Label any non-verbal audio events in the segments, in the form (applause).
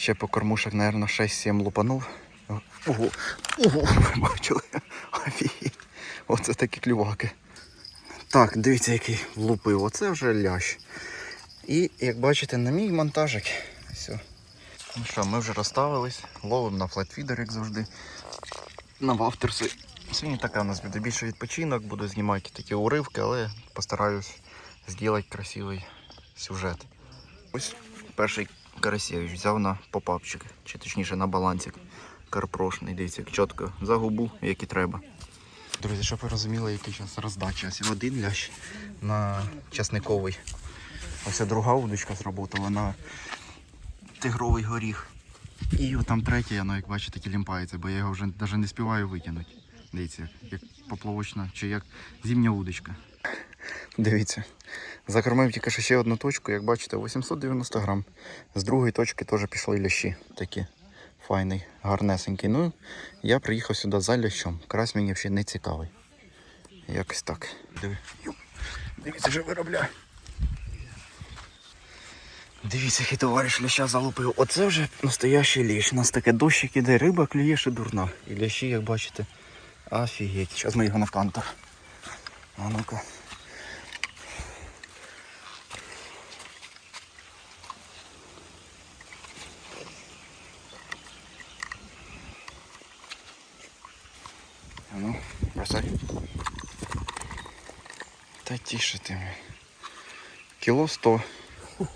Ще по кормушах, мабуть, 6-7 лупанув. Ого, ого, бачили? Офігеть. Оце такі клюваки. Так, дивіться, який влупив. Оце вже лящ. І як бачите, на мій монтажик. Все. Ну що, ми вже розставились, ловимо на флетфідер, як завжди. На вафтерси. Сьогодні така у нас буде більше відпочинок, буду знімати такі уривки, але постараюсь зробити красивий сюжет. Ось перший Карасєвич взяв на попапчик, чи точніше на балансик карпрошний. Дивіться, чітко за губу, як і треба. Друзі, щоб ви розуміли, який зараз роздача. Ось один лящ на часниковий. Ось друга удочка зробила на тигровий горіх. І там третя, ну як бачите, тілімпається, бо я його вже навіть не співаю витягнути. Дивіться, як поплавочна чи як зімня удочка. Дивіться. Закормив тільки ще одну точку, як бачите, 890 грам. З другої точки теж пішли лящі. Такі файний, гарнесенький. Ну, я приїхав сюди за лящом. Карась мені взагалі не цікавий. Якось так. Диви. Дивіться, що виробляє. Дивіться, який товариш ляща залупив. Оце вже настоящий ліщ. У нас таке дощик іде, риба клює ще дурна. І лящі, як бачите, офігеть. Зараз ми його на кантор. А ну-ка. А ну, бросай. Та тише ти. Кіло сто. (laughs)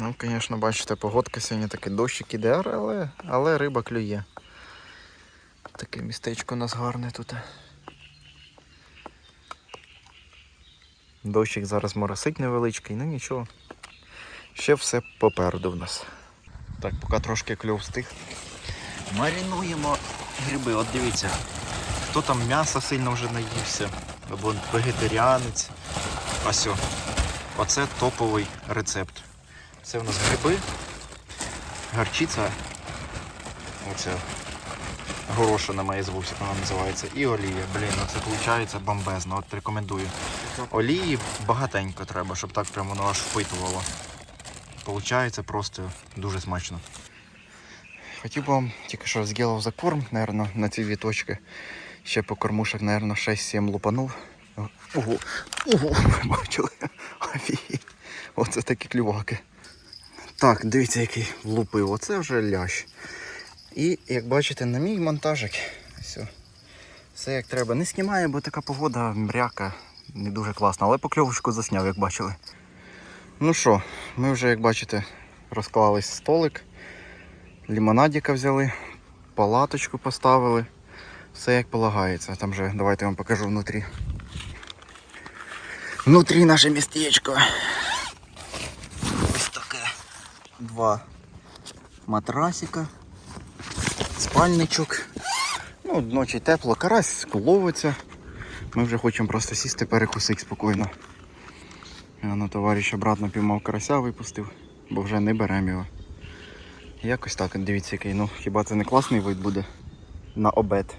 Ну, звісно, бачите, погодка сьогодні такий дощик іде, але, але риба клює. Таке містечко у нас гарне тут. Дощик зараз моросить невеличкий, ну нічого. Ще все попереду в нас. Так, поки трошки кльов стих. Марінуємо гриби. От дивіться, хто там м'яса сильно вже наївся, або вегетаріанець. О. Оце топовий рецепт. Це у нас гриби, гарчиця, оце горошина моя звук, як вона називається, і олія. Блін, ну це виходить бомбезно. От рекомендую. Олії багатенько треба, щоб так прямо воно аж впитувало. Получається просто дуже смачно. Хотів би вам тільки що зробив закорм, наверное, на ці дві точки. Ще по кормушах, наверное, 6-7 лупанув. Ого, ого, бачили? Офігеть. Оце такі клюваки. Так, дивіться, який влупив. Оце вже лящ. І як бачите, на мій монтажик. Все. Все як треба. Не знімає, бо така погода мряка, не дуже класна, але покльовочку засняв, як бачили. Ну що, ми вже, як бачите, розклались столик. Лімонадіка взяли, палаточку поставили. Все як полагається. Там же, давайте я вам покажу внутрі. Внутрі наше містечко. Ось таке. Два матрасика, спальничок. Ну, ночі тепло, карась ловиться. Ми вже хочемо просто сісти перекусити спокійно. Ну, товариш обратно піймав карася випустив, бо вже не беремо його. Якось так, дивіться, який. Ну, хіба це не класний вид буде на обед.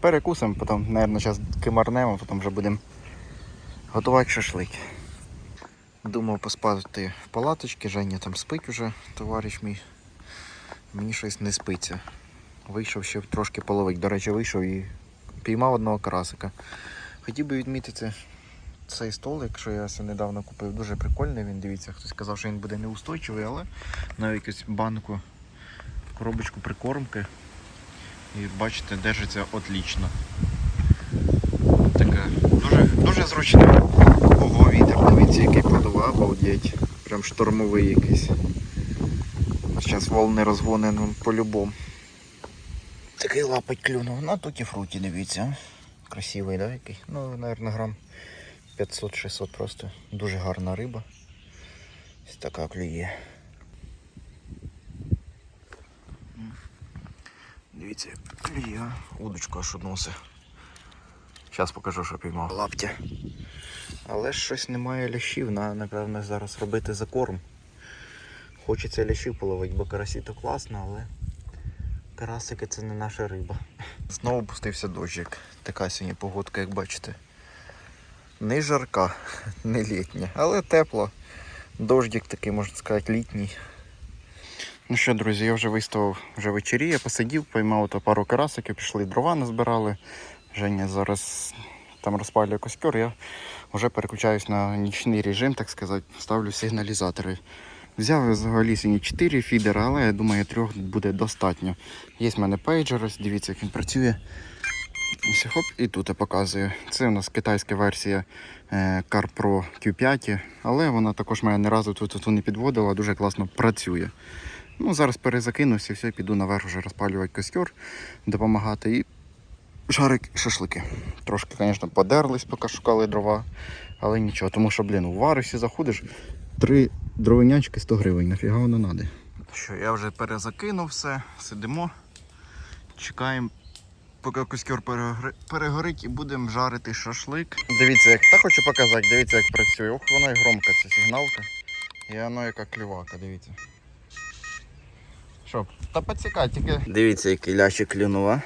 Перекусимо, потім, мабуть, зараз кимарнемо, потім вже будемо готувати шашлик. Думав поспати в палаточці, Женя там спить уже, товариш мій. Мені щось не спиться. Вийшов ще трошки половик. До речі, вийшов і піймав одного карасика. Хотів би відмітити цей столик, що я недавно купив, дуже прикольний він, дивіться, хтось казав, що він буде неустойчивий, але на якусь банку, коробочку прикормки. І бачите, держиться отлично. Таке дуже, дуже зручне. Ого, вітер, дивіться, який подував, обалдеть. Прям штормовий якийсь. Зараз волни розгони ну, по-любому. Такий лапать клюнув. На туті фруті, дивіться. Красивий, да, який? Ну, мабуть, грам 500-600 просто. Дуже гарна риба. Ось така клює. Дивіться, клює. Удочку аж носить. Зараз покажу, що піймав. Лаптя. Але щось немає лящів, на, напевно, зараз робити закорм. Хочеться лящів половити, бо карасі то класно, але карасики це не наша риба. Знову пустився дощик. Така сьогодні погодка, як бачите. Не жарка, не літня, але тепло. Дождик такий, можна сказати, літній. Ну що, друзі, я вже виставив вже вечеріє, посидів, поймав то пару карасиків, пішли дрова назбирали. Женя зараз там розпалює костер, я вже переключаюсь на нічний режим, так сказати, ставлю сигналізатори. Взяв взагалі сьогодні 4 фідера, але я думаю, трьох буде достатньо. Є в мене пейджер, дивіться, як він працює. Ось хоп, і тут я показую. Це у нас китайська версія е, Car Pro Q5, але вона також мене ні разу тут, тут не підводила, дуже класно працює. Ну, зараз перезакинуся, і все, піду наверх вже розпалювати костер, допомагати і жарить шашлики. Трошки, звісно, подерлись, поки шукали дрова, але нічого, тому що, блін, у варусі заходиш, три дровинячки 100 гривень, нафіга воно надо. Що, я вже перезакинув все, сидимо, чекаємо, поки костер перегорить і будемо жарити шашлик. Дивіться, як та хочу показати, дивіться, як працює. Ох, вона і громка ця сигналка. І воно яка клювака, дивіться. Що, та поцікай, тільки. Дивіться, який лящик клюнув.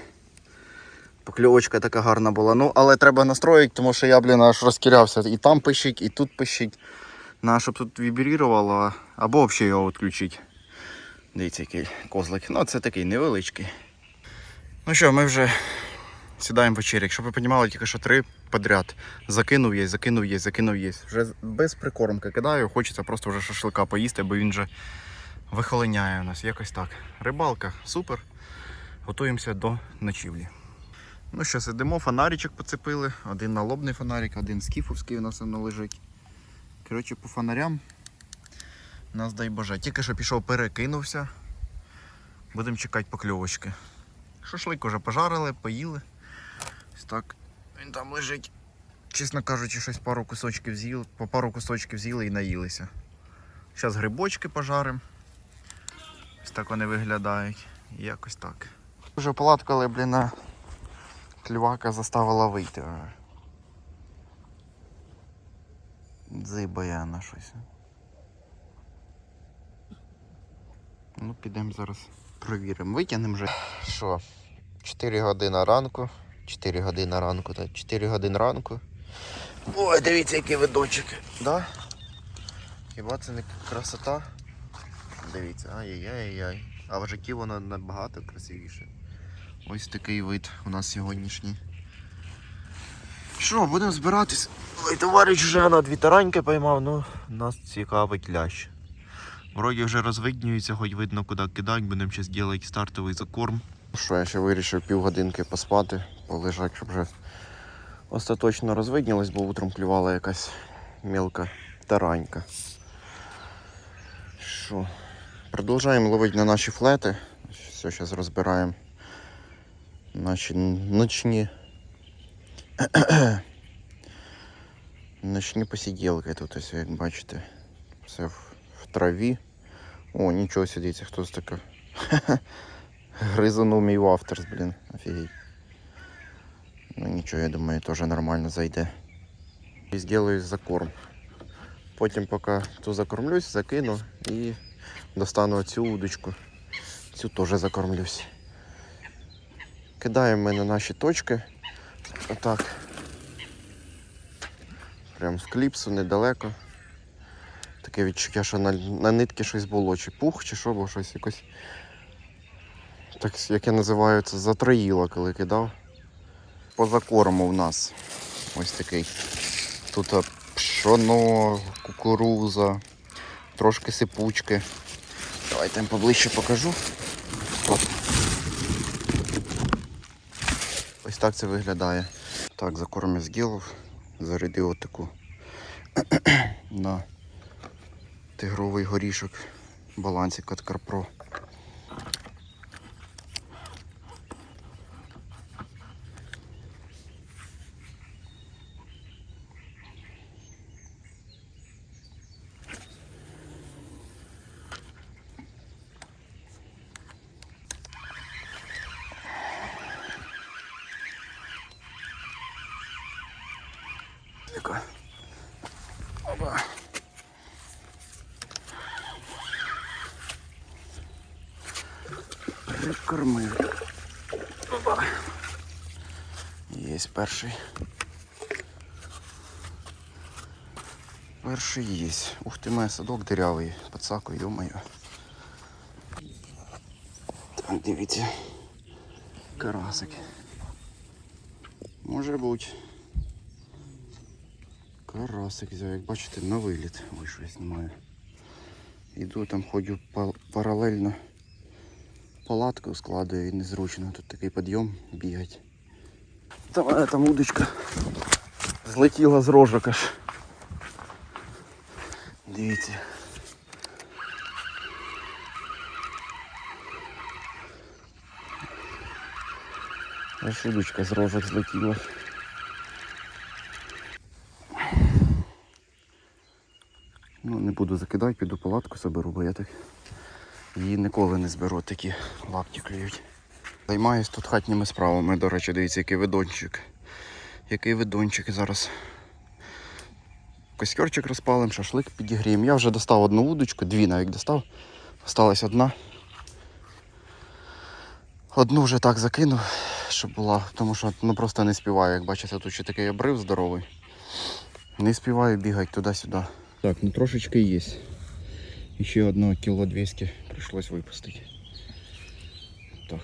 Покльовочка така гарна була. Ну, але треба настроїти, тому що я, блін, аж розкірявся. І там пищить, і тут пищить. На, щоб тут вібрірувало, або взагалі його відключити. Дивіться, який козлик. Ну, це такий невеличкий. Ну що, ми вже сідаємо вечеряк. Щоб ви розуміли, тільки що три подряд. Закинув є, закинув є, закинув є. Вже без прикормки кидаю, хочеться просто вже шашлика поїсти, бо він вже вихолоняє у нас. Якось так. Рибалка, супер. Готуємося до ночівлі. Ну що, сидимо, фонаричок поцепили. Один налобний фонарик, один скіфовський у нас воно лежить. Коротше, по фонарям нас дай Боже. Тільки що пішов, перекинувся. Будемо чекати покльовочки. Шашлик уже пожарили, поїли. Ось так він там лежить. Чесно кажучи, щось пару кусочків з'їли, по пару кусочків з'їли і наїлися. Зараз грибочки пожаримо. Ось так вони виглядають. Якось так. Вже палаткали, блін, а клювака заставила вийти. Дзибає на щось. Ну, підемо зараз провіримо. Витягнемо вже. Що? 4 години ранку. 4 години ранку, так, 4 години ранку. Ой, дивіться, який видочок. Да? Хіба це не красота? Дивіться, ай-яй-яй-яй. А в житті воно набагато красивіше. Ось такий вид у нас сьогоднішній. Що, будемо збиратись? Ой, товариш вже на дві тараньки поймав, ну нас цікавить лящ. Вроді вже розвиднюється, хоч видно куди кидати, будемо зараз робити стартовий закорм. Що, я ще вирішив півгодинки поспати, полежати, щоб вже остаточно розвиднілось, бо утром клювала якась мілка таранька. Що? Продовжуємо ловити на наші флети. Все, зараз розбираємо наші (clears throat) ночні. Ночні посиділки тут ось, як бачите. Все в, в траві. О, нічого сидиться, хтось таке. (laughs) Гризанув мій вафтерс, блін, офігеть. Ну нічого, я думаю, теж нормально зайде. І зроблю закорм. Потім поки ту закормлюсь, закину і достану цю удочку. Цю теж закормлюсь. Кидаємо ми на наші точки. Отак. Прям з кліпсу недалеко. Таке відчуття, що на, на нитки щось було, чи пух, чи що, бо щось якось. Так, як я називаю це, затроїло, коли кидав. По закорму в нас ось такий. Тут пшоно, кукуруза, трошки сипучки. Давайте я поближче покажу. От. Ось так це виглядає. Так, закорм із гілов, Зарядив отаку (clears throat) на тигровий горішок балансик від Карпро. Є перший. Перший є. Ух ти, мене садок дирявий. Пацаку, йомаю. Так, дивіться. Карасик. Може бути. Карасик взяв, як бачите, на виліт. Ой, що я знімаю. Іду там ходжу паралельно. Палатку складаю і незручно. Тут такий підйом бігать. Та мене там удочка злетіла з рожок аж. Дивіться. Аж удочка з рожок злетіла. Ну, не буду закидати, піду палатку соберу, бо я так її ніколи не зберу, такі лапті клюють. Займаюсь тут хатніми справами, до речі, дивіться, який видончик. Який видончик зараз. Костюрчик розпалим, шашлик підігріємо. Я вже достав одну удочку, дві навіть достав. Осталась одна. Одну вже так закинув, щоб була, тому що ну, просто не співаю. Як бачите, тут ще такий обрив здоровий. Не співаю бігати туди-сюди. Так, ну трошечки є. І ще одного кіло 200 прийшлось випустити. Так.